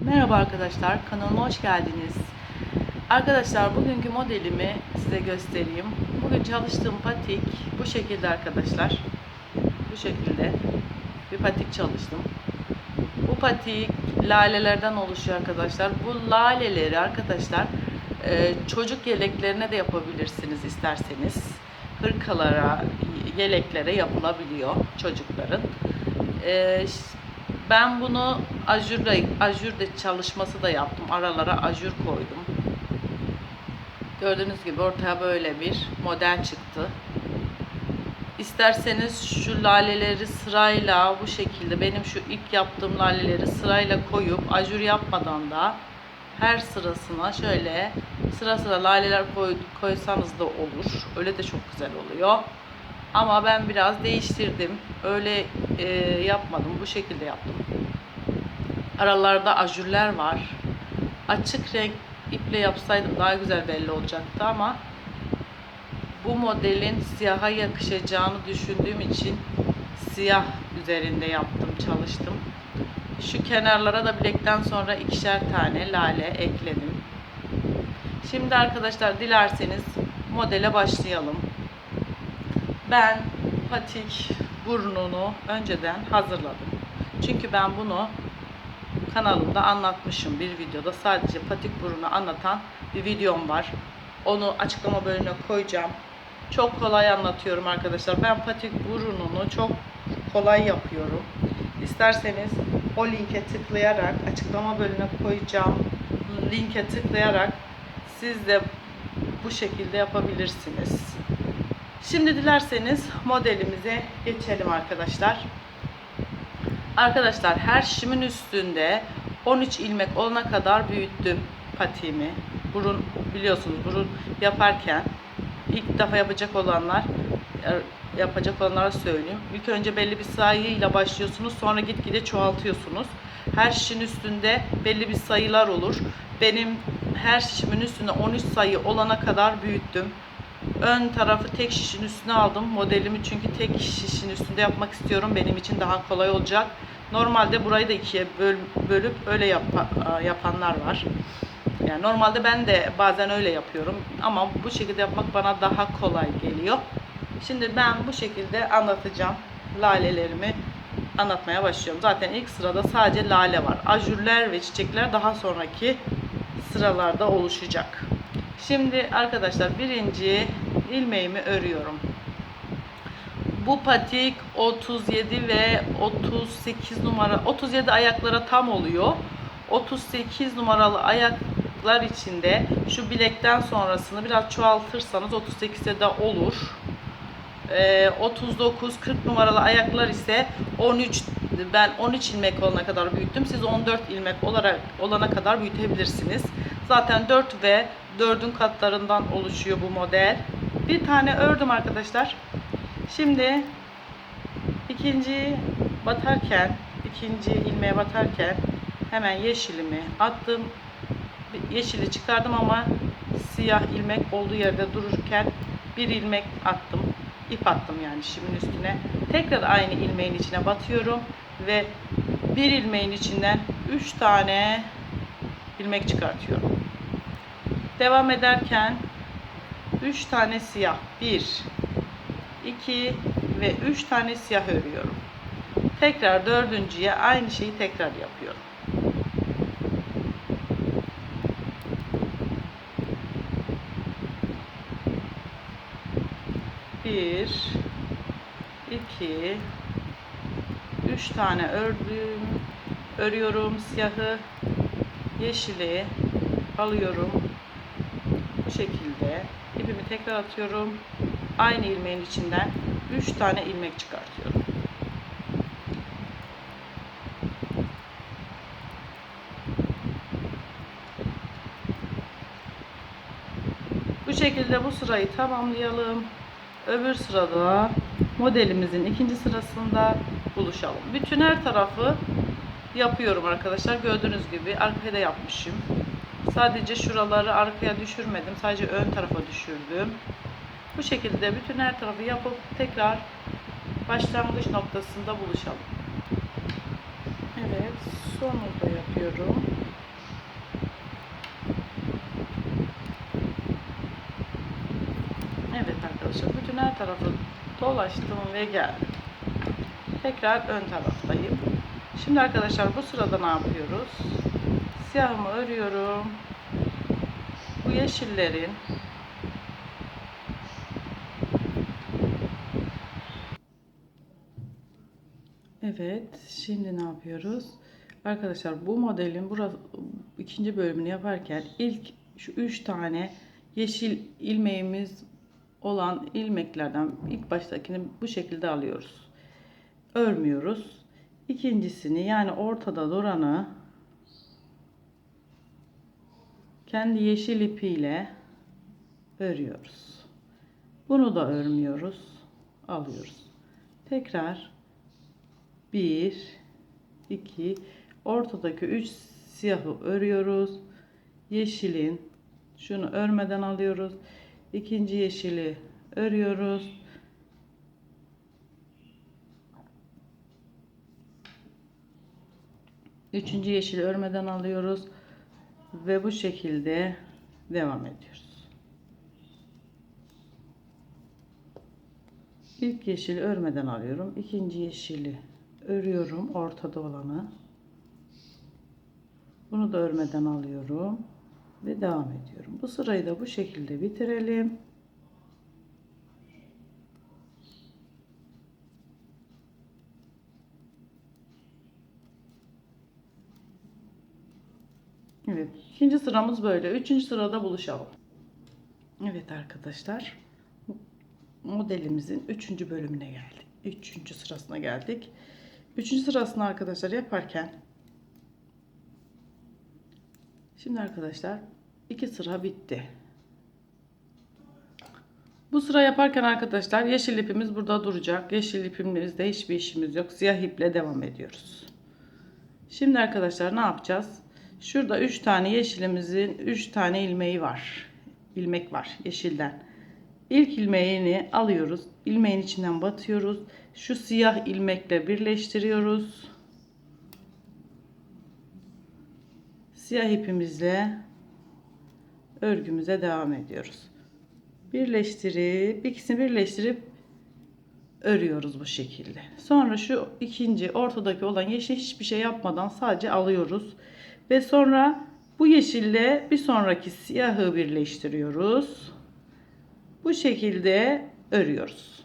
Merhaba arkadaşlar, kanalıma hoş geldiniz. Arkadaşlar bugünkü modelimi size göstereyim. Bugün çalıştığım patik bu şekilde arkadaşlar. Bu şekilde bir patik çalıştım. Bu patik lalelerden oluşuyor arkadaşlar. Bu laleleri arkadaşlar e, çocuk yeleklerine de yapabilirsiniz isterseniz. Hırkalara, yeleklere yapılabiliyor çocukların. Ben bunu ajurla, ajurda çalışması da yaptım. Aralara ajur koydum. Gördüğünüz gibi ortaya böyle bir model çıktı. İsterseniz şu laleleri sırayla bu şekilde benim şu ilk yaptığım laleleri sırayla koyup ajur yapmadan da her sırasına şöyle sıra sıra laleler koy, koysanız da olur. Öyle de çok güzel oluyor. Ama ben biraz değiştirdim. Öyle e, yapmadım. Bu şekilde yaptım. Aralarda ajurler var. Açık renk iple yapsaydım daha güzel belli olacaktı ama bu modelin siyaha yakışacağını düşündüğüm için siyah üzerinde yaptım, çalıştım. Şu kenarlara da bilekten sonra ikişer tane lale ekledim. Şimdi arkadaşlar dilerseniz modele başlayalım. Ben patik burnunu önceden hazırladım. Çünkü ben bunu kanalımda anlatmışım bir videoda. Sadece patik burunu anlatan bir videom var. Onu açıklama bölümüne koyacağım. Çok kolay anlatıyorum arkadaşlar. Ben patik burnunu çok kolay yapıyorum. İsterseniz o linke tıklayarak açıklama bölümüne koyacağım linke tıklayarak siz de bu şekilde yapabilirsiniz. Şimdi dilerseniz modelimize geçelim arkadaşlar. Arkadaşlar her şimin üstünde 13 ilmek olana kadar büyüttüm patiğimi. Burun biliyorsunuz burun yaparken ilk defa yapacak olanlar e, yapacak olanlara söyleyeyim. İlk önce belli bir sayıyla başlıyorsunuz. Sonra gitgide çoğaltıyorsunuz. Her şişin üstünde belli bir sayılar olur. Benim her şişimin üstünde 13 sayı olana kadar büyüttüm. Ön tarafı tek şişin üstüne aldım modelimi çünkü tek şişin üstünde yapmak istiyorum. Benim için daha kolay olacak. Normalde burayı da ikiye böl, bölüp öyle yap, yapanlar var. Yani normalde ben de bazen öyle yapıyorum ama bu şekilde yapmak bana daha kolay geliyor. Şimdi ben bu şekilde anlatacağım lalelerimi anlatmaya başlıyorum. Zaten ilk sırada sadece lale var. Ajürler ve çiçekler daha sonraki sıralarda oluşacak. Şimdi arkadaşlar birinci ilmeğimi örüyorum. Bu patik 37 ve 38 numara 37 ayaklara tam oluyor. 38 numaralı ayaklar içinde şu bilekten sonrasını biraz çoğaltırsanız 38'e de olur. Ee, 39 40 numaralı ayaklar ise 13 ben 13 ilmek olana kadar büyüttüm. Siz 14 ilmek olarak olana kadar büyütebilirsiniz. Zaten 4 ve 4'ün katlarından oluşuyor bu model. Bir tane ördüm arkadaşlar. Şimdi ikinci batarken, ikinci ilmeğe batarken hemen yeşilimi attım. Yeşili çıkardım ama siyah ilmek olduğu yerde dururken bir ilmek attım. ip attım yani şimin üstüne. Tekrar aynı ilmeğin içine batıyorum ve bir ilmeğin içinden 3 tane ilmek çıkartıyorum. Devam ederken 3 tane siyah 1 2 ve 3 tane siyah örüyorum. Tekrar dördüncüye aynı şeyi tekrar yapıyorum. Bir, iki, üç tane ördüm, örüyorum siyahı, yeşili alıyorum. Bu şekilde ipimi tekrar atıyorum. Aynı ilmeğin içinden 3 tane ilmek çıkartıyorum. Bu şekilde bu sırayı tamamlayalım. Öbür sırada modelimizin ikinci sırasında buluşalım. Bütün her tarafı yapıyorum arkadaşlar. Gördüğünüz gibi arkaya da yapmışım. Sadece şuraları arkaya düşürmedim. Sadece ön tarafa düşürdüm. Bu şekilde bütün her tarafı yapıp tekrar başlangıç noktasında buluşalım. Evet, sonu da yapıyorum. Evet arkadaşlar, bütün her tarafı dolaştım ve geldim. Tekrar ön taraftayım. Şimdi arkadaşlar bu sırada ne yapıyoruz? Siyahımı örüyorum. Bu yeşillerin Evet, şimdi ne yapıyoruz? Arkadaşlar bu modelin burası ikinci bölümünü yaparken ilk şu üç tane yeşil ilmeğimiz olan ilmeklerden ilk baştakini bu şekilde alıyoruz. Örmüyoruz. İkincisini yani ortada duranı kendi yeşil ipiyle örüyoruz. Bunu da örmüyoruz. Alıyoruz. Tekrar 1 2 ortadaki 3 siyahı örüyoruz. Yeşilin şunu örmeden alıyoruz. İkinci yeşili örüyoruz. Üçüncü yeşili örmeden alıyoruz ve bu şekilde devam ediyoruz. İlk yeşili örmeden alıyorum. İkinci yeşili örüyorum ortada olanı. Bunu da örmeden alıyorum ve devam ediyorum. Bu sırayı da bu şekilde bitirelim. Evet, ikinci sıramız böyle. Üçüncü sırada buluşalım. Evet arkadaşlar, modelimizin üçüncü bölümüne geldik. Üçüncü sırasına geldik. Üçüncü sırasını arkadaşlar yaparken Şimdi arkadaşlar iki sıra bitti. Bu sıra yaparken arkadaşlar yeşil ipimiz burada duracak. Yeşil ipimizde hiçbir işimiz yok. Siyah iple devam ediyoruz. Şimdi arkadaşlar ne yapacağız? Şurada 3 tane yeşilimizin 3 tane ilmeği var. İlmek var yeşilden. İlk ilmeğini alıyoruz. İlmeğin içinden batıyoruz. Şu siyah ilmekle birleştiriyoruz. Siyah ipimizle örgümüze devam ediyoruz. Birleştirip ikisini birleştirip örüyoruz bu şekilde. Sonra şu ikinci ortadaki olan yeşil hiçbir şey yapmadan sadece alıyoruz. Ve sonra bu yeşille bir sonraki siyahı birleştiriyoruz. Bu şekilde örüyoruz.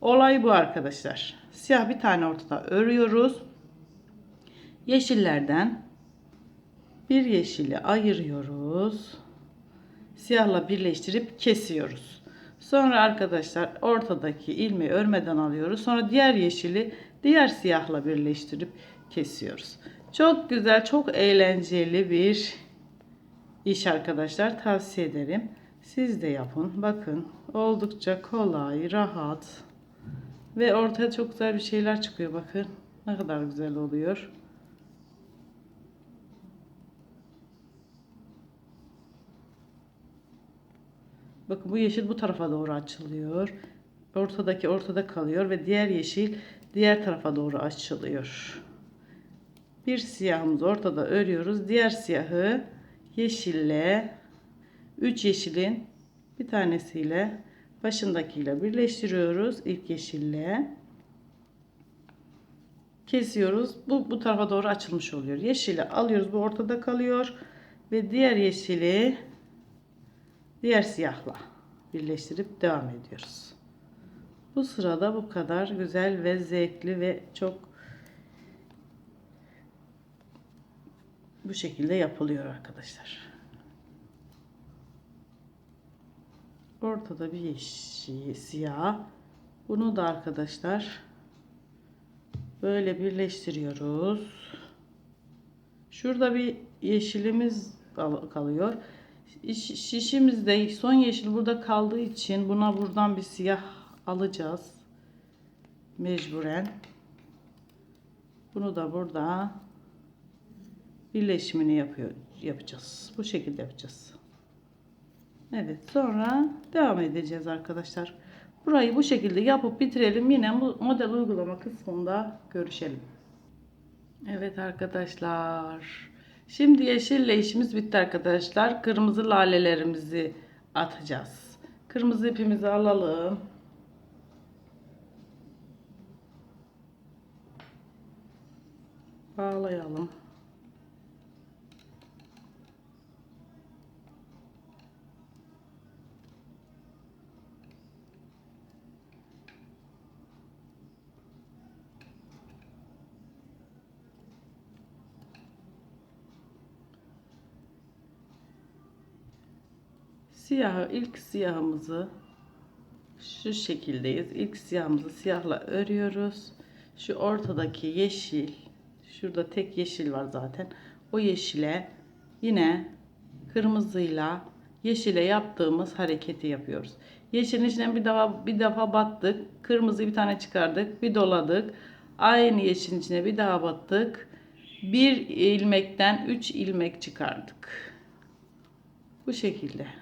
Olay bu arkadaşlar. Siyah bir tane ortada örüyoruz. Yeşillerden bir yeşili ayırıyoruz. Siyahla birleştirip kesiyoruz. Sonra arkadaşlar ortadaki ilmeği örmeden alıyoruz. Sonra diğer yeşili diğer siyahla birleştirip kesiyoruz. Çok güzel, çok eğlenceli bir iş arkadaşlar. Tavsiye ederim. Siz de yapın. Bakın oldukça kolay, rahat ve ortaya çok güzel bir şeyler çıkıyor. Bakın ne kadar güzel oluyor. Bakın bu yeşil bu tarafa doğru açılıyor. Ortadaki ortada kalıyor ve diğer yeşil diğer tarafa doğru açılıyor. Bir siyahımızı ortada örüyoruz. Diğer siyahı yeşille 3 yeşilin bir tanesiyle başındakiyle birleştiriyoruz. İlk yeşille kesiyoruz. Bu bu tarafa doğru açılmış oluyor. Yeşili alıyoruz. Bu ortada kalıyor ve diğer yeşili diğer siyahla birleştirip devam ediyoruz. Bu sırada bu kadar güzel ve zevkli ve çok bu şekilde yapılıyor arkadaşlar. Ortada bir yeşil, siyah. Bunu da arkadaşlar böyle birleştiriyoruz. Şurada bir yeşilimiz kalıyor. Şişimizde son yeşil burada kaldığı için buna buradan bir siyah alacağız. Mecburen. Bunu da burada birleşimini yapıyor, yapacağız. Bu şekilde yapacağız. Evet sonra devam edeceğiz arkadaşlar. Burayı bu şekilde yapıp bitirelim. Yine bu model uygulama kısmında görüşelim. Evet arkadaşlar. Şimdi yeşille işimiz bitti arkadaşlar. Kırmızı lalelerimizi atacağız. Kırmızı ipimizi alalım. Bağlayalım. Siyahı ilk siyahımızı şu şekildeyiz. İlk siyahımızı siyahla örüyoruz. Şu ortadaki yeşil, şurada tek yeşil var zaten. O yeşile yine kırmızıyla yeşile yaptığımız hareketi yapıyoruz. Yeşilin içine bir defa bir defa battık. Kırmızıyı bir tane çıkardık. Bir doladık. Aynı yeşilin içine bir daha battık. Bir ilmekten 3 ilmek çıkardık. Bu şekilde.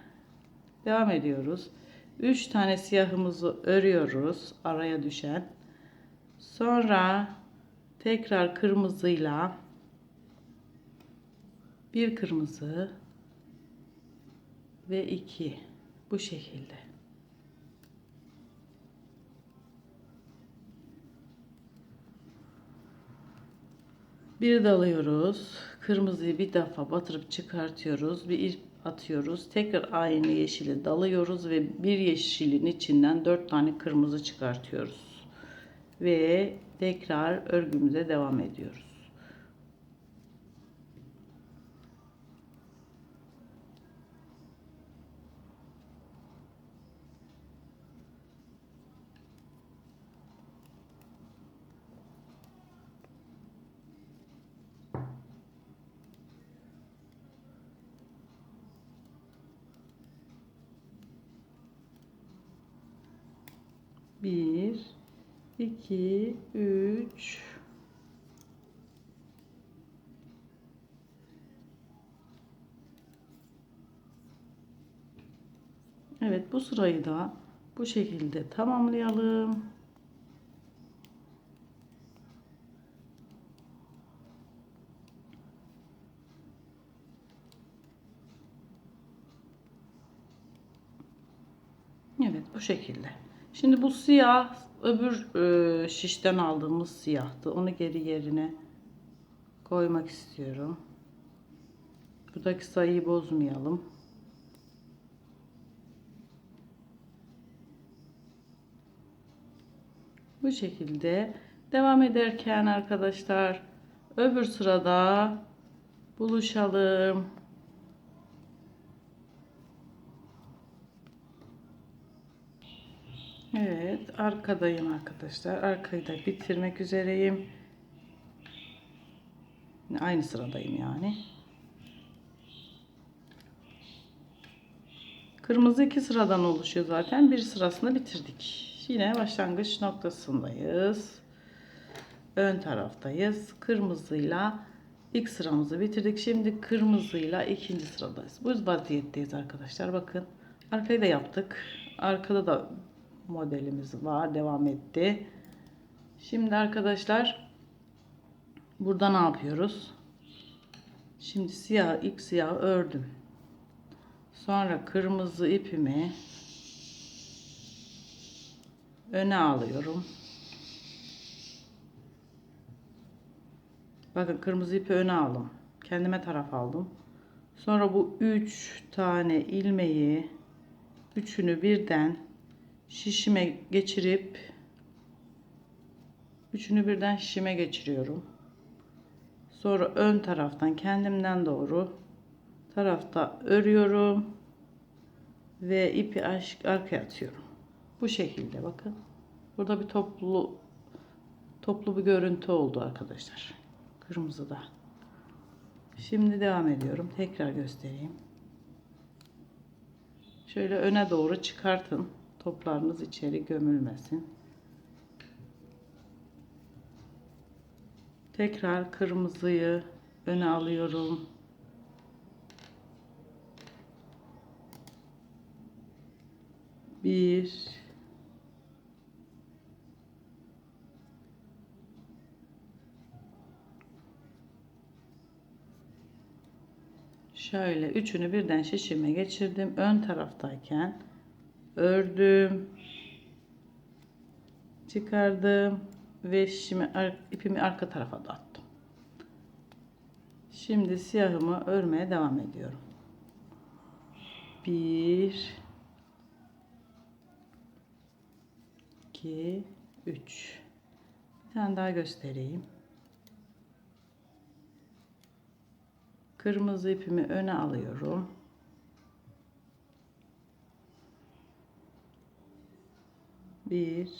Devam ediyoruz. 3 tane siyahımızı örüyoruz araya düşen. Sonra tekrar kırmızıyla bir kırmızı ve iki bu şekilde. Bir dalıyoruz. Kırmızıyı bir defa batırıp çıkartıyoruz. Bir ip atıyoruz. Tekrar aynı yeşili dalıyoruz ve bir yeşilin içinden dört tane kırmızı çıkartıyoruz. Ve tekrar örgümüze devam ediyoruz. 2 3 Evet bu sırayı da bu şekilde tamamlayalım. Evet bu şekilde. Şimdi bu siyah öbür e, şişten aldığımız siyahtı. Onu geri yerine koymak istiyorum. Buradaki sayıyı bozmayalım. Bu şekilde devam ederken arkadaşlar öbür sırada buluşalım. Evet, arkadayım arkadaşlar. Arkayı da bitirmek üzereyim. Aynı sıradayım yani. Kırmızı iki sıradan oluşuyor zaten. Bir sırasını bitirdik. Yine başlangıç noktasındayız. Ön taraftayız. Kırmızıyla ilk sıramızı bitirdik. Şimdi kırmızıyla ikinci sıradayız. Bu vaziyetteyiz arkadaşlar. Bakın arkayı da yaptık. Arkada da modelimiz var. Devam etti. Şimdi arkadaşlar burada ne yapıyoruz? Şimdi siyah ilk siyah ördüm. Sonra kırmızı ipimi öne alıyorum. Bakın kırmızı ipi öne aldım. Kendime taraf aldım. Sonra bu üç tane ilmeği üçünü birden şişime geçirip üçünü birden şişime geçiriyorum. Sonra ön taraftan kendimden doğru tarafta örüyorum ve ipi arkaya atıyorum. Bu şekilde bakın. Burada bir toplu toplu bir görüntü oldu arkadaşlar. Kırmızıda. Şimdi devam ediyorum. Tekrar göstereyim. Şöyle öne doğru çıkartın. Toplarınız içeri gömülmesin. Tekrar kırmızıyı öne alıyorum. Bir Şöyle üçünü birden şişime geçirdim. Ön taraftayken ördüm. Çıkardım ve şişimi ipimi arka tarafa da attım. Şimdi siyahımı örmeye devam ediyorum. Bir, iki, üç. Bir tane daha göstereyim. Kırmızı ipimi öne alıyorum. Bir,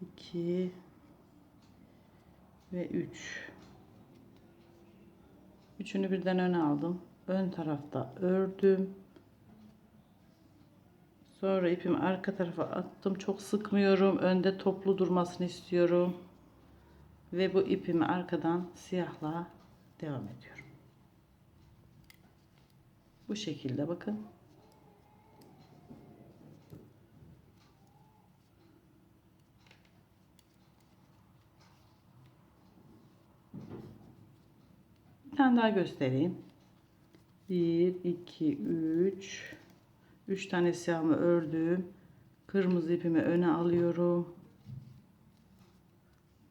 iki ve üç. Üçünü birden öne aldım. Ön tarafta ördüm. Sonra ipimi arka tarafa attım. Çok sıkmıyorum. Önde toplu durmasını istiyorum. Ve bu ipimi arkadan siyahla devam ediyorum. Bu şekilde bakın. Bir tane daha göstereyim. 1, 2, 3. 3 tane siyahımı ördüm. Kırmızı ipimi öne alıyorum.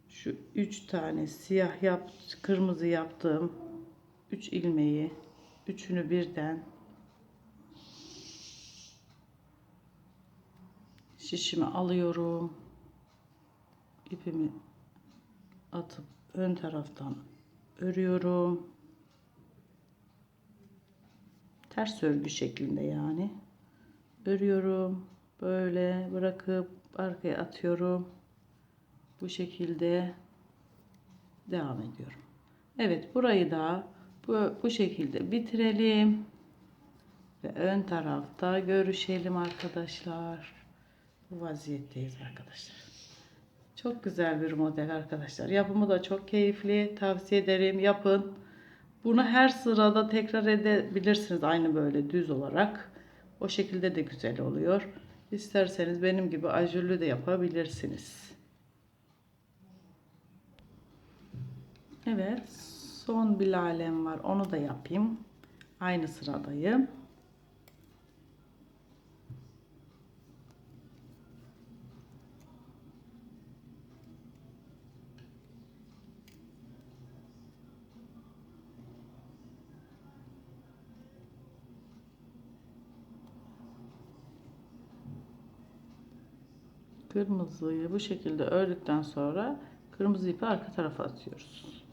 Şu 3 tane siyah yap, kırmızı yaptım. 3 ilmeği, üçünü birden şişimi alıyorum. İpimi atıp ön taraftan örüyorum. Ters örgü şeklinde yani. Örüyorum. Böyle bırakıp arkaya atıyorum. Bu şekilde devam ediyorum. Evet burayı da bu, bu şekilde bitirelim. Ve ön tarafta görüşelim arkadaşlar. Bu vaziyetteyiz arkadaşlar. Çok güzel bir model arkadaşlar. Yapımı da çok keyifli. Tavsiye ederim. Yapın. Bunu her sırada tekrar edebilirsiniz. Aynı böyle düz olarak. O şekilde de güzel oluyor. İsterseniz benim gibi ajurlu de yapabilirsiniz. Evet. Son bir lalem var. Onu da yapayım. Aynı sıradayım. Kırmızıyı bu şekilde ördükten sonra kırmızı ipi arka tarafa atıyoruz.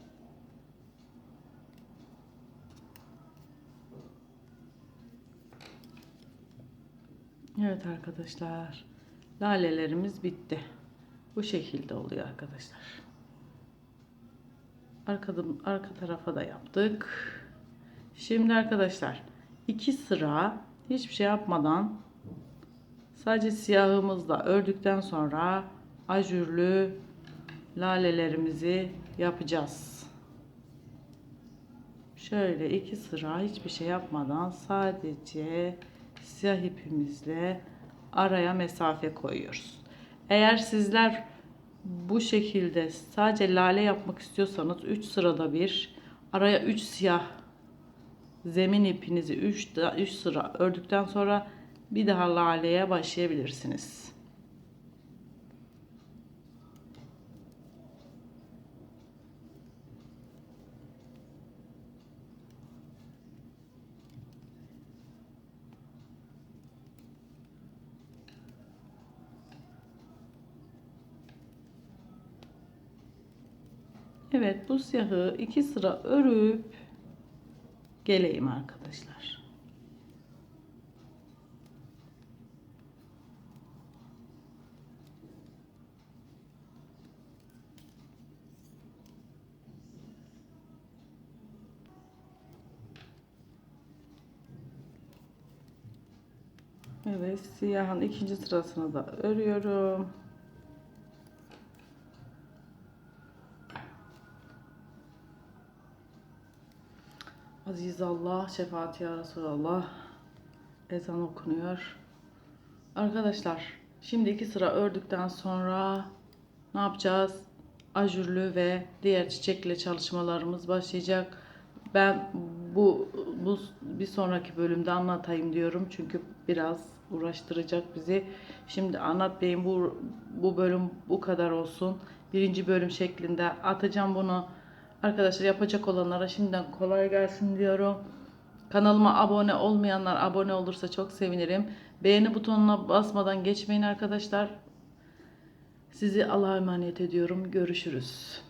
Evet arkadaşlar. Lalelerimiz bitti. Bu şekilde oluyor arkadaşlar. Arka, arka tarafa da yaptık. Şimdi arkadaşlar iki sıra hiçbir şey yapmadan Sadece siyahımızla ördükten sonra ajurlu lalelerimizi yapacağız. Şöyle iki sıra hiçbir şey yapmadan sadece siyah ipimizle araya mesafe koyuyoruz. Eğer sizler bu şekilde sadece lale yapmak istiyorsanız 3 sırada bir araya 3 siyah zemin ipinizi 3 3 sıra ördükten sonra bir daha laleye başlayabilirsiniz. Evet bu siyahı iki sıra örüp geleyim arkadaşlar. Evet siyahın ikinci sırasını da örüyorum. Aziz Allah, şefaat ya Resulallah. Ezan okunuyor. Arkadaşlar, şimdi iki sıra ördükten sonra ne yapacağız? Ajurlu ve diğer çiçekle çalışmalarımız başlayacak. Ben bu, bu bir sonraki bölümde anlatayım diyorum. Çünkü biraz uğraştıracak bizi. Şimdi anlatmayayım bu, bu bölüm bu kadar olsun. Birinci bölüm şeklinde atacağım bunu Arkadaşlar yapacak olanlara şimdiden kolay gelsin diyorum. Kanalıma abone olmayanlar abone olursa çok sevinirim. Beğeni butonuna basmadan geçmeyin arkadaşlar. Sizi Allah'a emanet ediyorum. Görüşürüz.